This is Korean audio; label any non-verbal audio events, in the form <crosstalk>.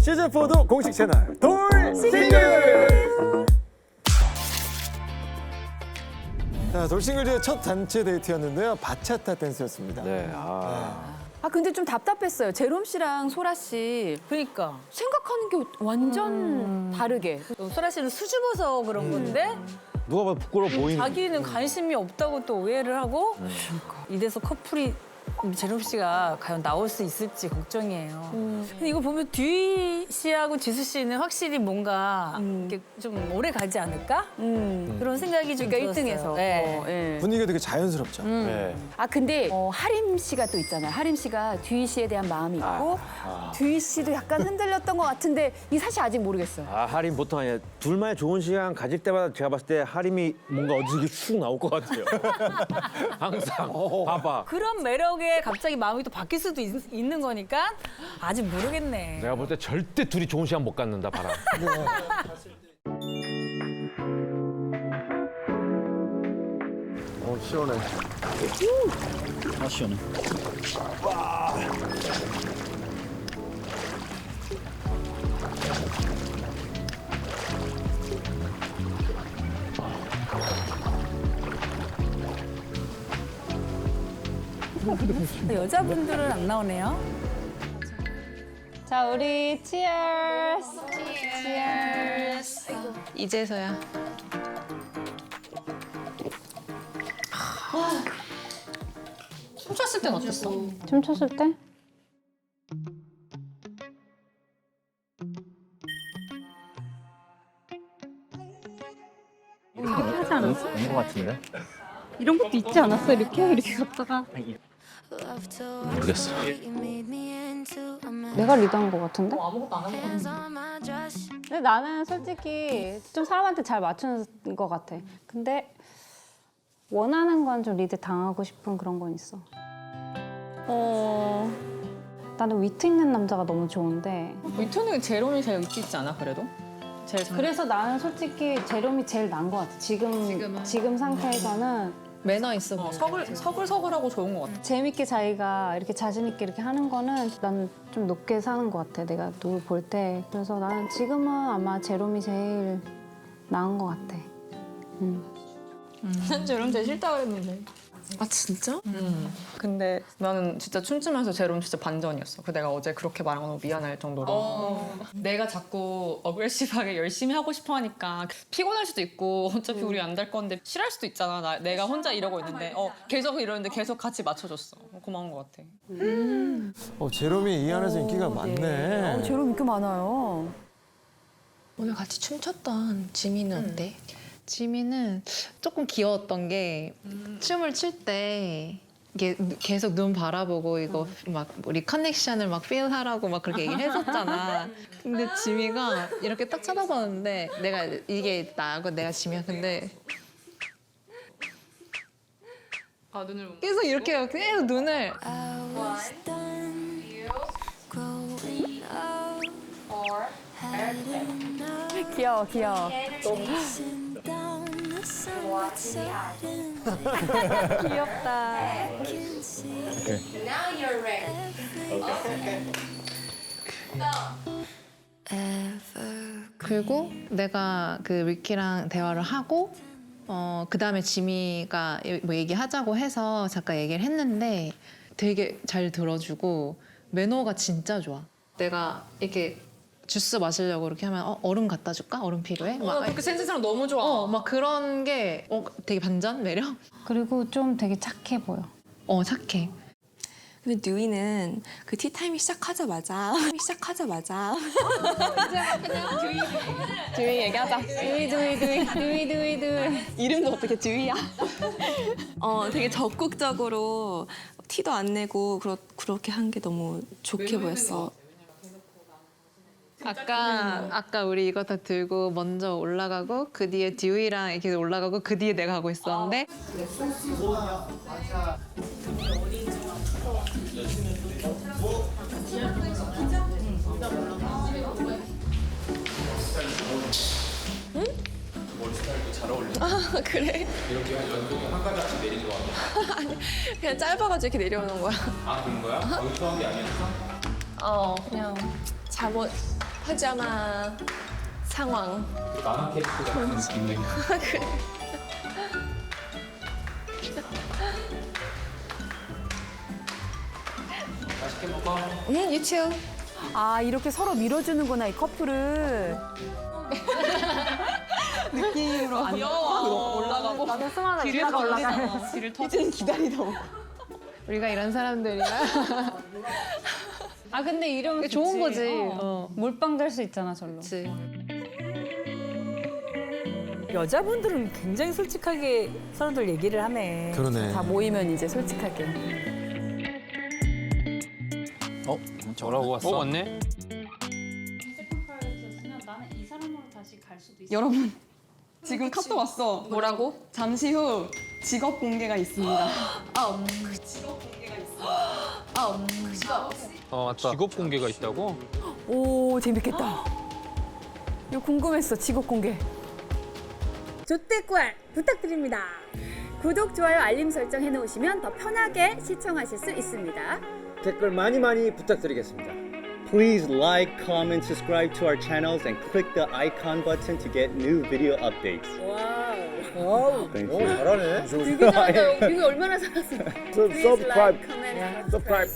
시즌4도 공식 채널 돌싱글! 자, 돌싱글즈의 첫 단체 데이트였는데요. 바차타 댄스였습니다. 네. 아. 아 근데 좀 답답했어요. 제롬 씨랑 소라 씨 그러니까 생각하는 게 완전 다르게. 소라 씨는 수줍어서 그런 건데 누가 봐도 부끄러워 보이는. 자기는 관심이 없다고 또 오해를 하고 이래서 커플이 제롬 씨가 과연 나올 수 있을지 걱정이에요. 근데 이거 보면 듀이 씨하고 지수 씨는 확실히 뭔가 이렇게 좀 오래 가지 않을까? 음. 그런 생각이 좀 그러니까 들었어요. 1등에서. 네. 분위기가 되게 자연스럽죠. 네. 아 근데 어, 하림 씨가 또 있잖아요. 하림 씨가 듀이 씨에 대한 마음이 있고 듀이 씨도 약간 흔들렸던 것 같은데 이 사실 아직 모르겠어요. 아 하림 보통 아니야. 둘만의 좋은 시간 가질 때마다 제가 봤을 때 하림이 뭔가 어디서 쑥 나올 것 같아요. <laughs> 항상. 봐봐. 그런 매력 에 갑자기 마음이 또 바뀔 수도 있, 는 거니까 아직 모르겠네. 내가 볼 때 절대 둘이 좋은 시간 못 갖는다 봐라. <laughs> 어, 시원해. 아 시원해. 여자분들은 안 나오네요. 자, 우리 치얼스. 치얼스. 이제서야. 춤췄을 땐 어땠어? 춤췄을 때? 하지 않았어? 온것 같은데? 이런 것도 있지 않았어? 이렇게 이렇게 갔다가 모르겠어. 내가 리드한 것 같은데? 아무것도 안한거 근데 나는 솔직히 좀 사람한테 잘 맞추는 것 같아. 근데 원하는 건 좀 리드 당하고 싶은 그런 건 있어. 어... 나는 위트 있는 남자가 너무 좋은데 위트는 제롬이 제일 위트 있지 않아 그래도? 제일 장... 그래서 나는 솔직히 제롬이 제일 나은 것 같아. 지금 지금 상태에서는 매너 있어 보여. 서글 서글 서글하고 좋은 것 같아. 재밌게 자기가 이렇게 자신 있게 이렇게 하는 거는 난 좀 높게 사는 것 같아. 내가 누굴 볼 때. 그래서 나는 지금은 아마 제롬이 제일 나은 것 같아. 음. <laughs> 제롬 제일 싫다 그랬는데. 아 진짜? 근데 나는 진짜 춤추면서 제롬 진짜 반전이었어. 그 내가 어제 그렇게 말한 건 너무 미안할 정도로. 내가 자꾸 어그레시브하게 열심히 하고 싶어 하니까 피곤할 수도 있고 어차피 우리 안 될 건데 싫어할 수도 있잖아. 나, 내가 혼자 이러고 있는데 어, 계속 이러는데 계속 같이 맞춰줬어. 고마운 것 같아. 어, 제롬이 이 안에서 인기가 많네. 어, 제롬 인기 많아요. 오늘 같이 춤췄던 지민은 어때? 지민은 조금 귀여웠던 게 춤을 출 때 이게 누- 계속 눈 바라보고 이거 막 우리 커넥션을 막 필하라고 막 그렇게 얘기를 했었잖아. 근데 지미가 이렇게 딱 쳐다봤는데 내가 이게 나고 내가 지미야. 근데 아 눈을 계속 이렇게 계속 눈을 <laughs> 귀여워 귀여워. 귀엽다. 그리고 내가 그 리키랑 대화를 하고 어 그 다음에 지미가 뭐 얘기하자고 해서 잠깐 얘기를 했는데 되게 잘 들어주고 매너가 진짜 좋아. 내가 이렇게 주스 마시려고 이렇게 하면 어, 얼음 갖다 줄까? 얼음 필요해? 막, 그렇게 센스랑 너무 좋아. 어, 막 그런 게 어, 되게 반전 매력? 그리고 좀 되게 착해 보여. 어 착해. 근데 듀이는 그 티타임이 시작하자마자 시작하자마자 듀이 얘기하자 두이 두이 두이 두이 두이 두이. 이름도 어떻게 듀이야? 어 되게 적극적으로 티도 안 내고 그렇, 그렇게 한 게 너무 좋게 보였어 아까 아까 우리 이거 다 들고 먼저 올라가고 그 뒤에 듀이랑 이렇게 올라가고 그 뒤에 내가 하고 있었는데 그래? 이렇게 연속에 한 가닥씩 내리는 거 <laughs> 아니야? 그냥 짧아가지고 이렇게 내려오는 거야 아 그런 거야? 거기 수업이 아니었어? 어 그냥 잠옷 파자마 상황. 만화 캐릭터 같은 느낌의 맛있게 먹어. 응, 유치요. 아 이렇게 서로 밀어주는구나 이 커플을. <laughs> 올라가고. 나도 스마트 뒤가 올라가. 뒤를 터. 이제는 기다리다 오고. 우리가 이런 사람들이야. <laughs> 아 근데 이러면 좋은 좋지. 거지. 어. 몰빵 될 수 있잖아 절로. 그치. 여자분들은 굉장히 솔직하게 서로들 얘기를 하네. 그러네. 다 모이면 이제 솔직하게. 어? 저라고 왔어? 어, 왔네? 나는 이 사람으로 다시 갈 수도 있어. 여러분 지금 카톡 왔어. 뭐라고? 잠시 후 직업 공개가 있습니다. <gasps> 어, 맞다. 직업 공개가 있다고? 오 재밌겠다. 이거 궁금했어 직업 공개. 조태꿀 부탁드립니다. 구독, 좋아요, 알림 설정 해놓으시면 더 편하게 시청하실 수 있습니다. 댓글 많이 많이 부탁드리겠습니다. Please like, comment, subscribe to our channels, and click the icon button to get new video updates. 와 우. Thank 오 you. 잘하네. 되게 잘한다. 이거 얼마나 잘했어. subscribe. comment, subscribe.